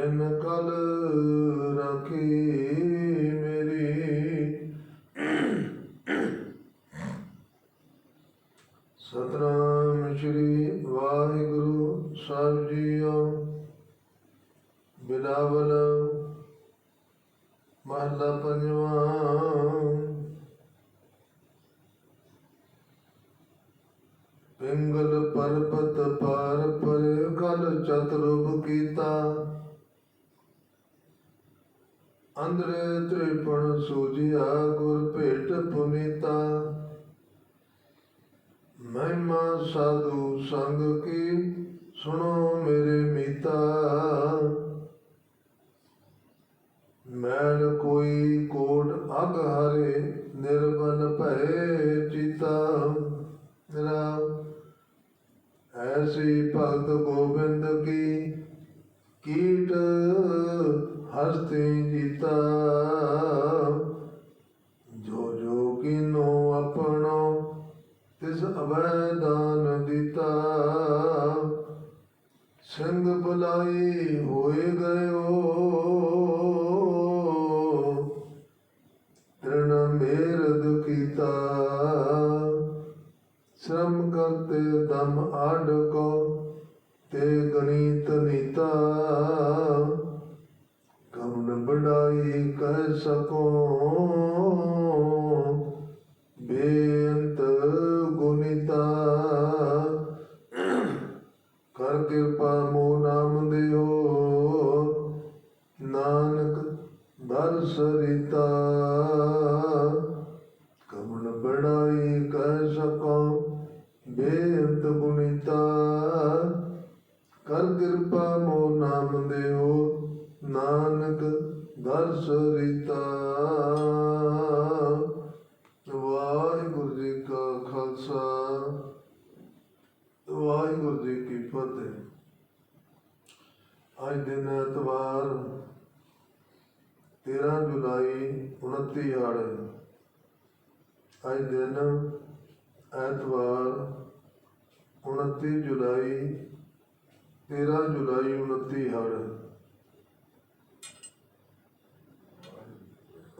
ਜਨ ਕਲ ਰਾਖੀ ਮੇਰੀ। ਸਤਨਾਮ ਸ਼੍ਰੀ ਵਾਹਿਗੁਰੂ ਸਾਹਿਬ ਜੀਓ। ਬਿਲਾਵਲ ਮਹਲਾ ਪੰਜਵਾਂ। ਪਿੰਗਲ ਪਰਬਤ ਪਾਰ ਪਰ ਗਲ ਚਤੁਰੁਪ ਕੀਤਾ। ਅੰਦਰੇ ਤ੍ਰਿਪਣ ਸੂਝਿਆ, ਗੁਰ ਭੇਟ ਪੁਨੀਤਾ। ਮਹਿਮਾ ਸਾਧੂ ਸੰਗ ਕੀ, ਸੁਣੋ ਮੇਰੇ ਮੀਤਾ। ਮੈਲ ਕੋਈ ਕੋਟ ਅਗ ਹਰੇ ਨਿਰਬਲ ਭੈ ਚਿਤਾ। ਰਾਮ ਐਸੀ ਭਗਤ ਗੋਬਿੰਦ ਕੀ, ਕੀਟ ਹਸਤੇ ਜੀਤਾ। ਜੋ ਜੋ ਕੀਨੋ ਆਪਣੋ, ਤਿਸ ਅਭੈ ਦਾਨ ਦਿੱਤਾ। ਸਿੰਘ ਬੁਲਾਈ ਹੋਏ ਗਇਓ। ਤ੍ਰਿਣ ਮੇਰਦ ਕੀਤਾ। ਸ਼ਰਮ ਕਰਤੇ ਦਮ ਆਡ ਕੋ, ਤੇ ਗਣਿਤ ਨੀਤਾ। ਕਮਨ ਬੜਾਈ ਕਹਿ ਸਕੋ। ਬੇਅੰਤ ਗੁਣਿਤਾ ਕਰ ਕਿਰਪਾ ਮੋ ਨਾਮ ਦਿਓ। ਨਾਨਕ ਦਰ ਸਰਿਤਾ। ਕਮਨ ਬੜਾਈ ਕਹਿ ਸਕੋ। ਬੇਅੰਤ ਗੁਣਿਤਾ ਕਰ ਕਿਰਪਾ ਮੋ ਨਾਮ ਦਿਓ। ਨਾਨਕ ਦਰਸ਼ ਰੀਤਾ ਵਾਹਿਗੁਰੂ ਜੀ ਕਾ ਖਾਲਸਾ। ਵਾਹਿਗੁਰੂ ਜੀ ਕੀ ਫਤਿਹ। ਅੱਜ ਦਿਨ ਐਤਵਾਰ 13 ਜੁਲਾਈ 29 ਆੜੇ ਅੱਜ ਦਿਨ ਐਤਵਾਰ 29 ਜੁਲਾਈ 13 ਜੁਲਾਈ 29 ਹੜ।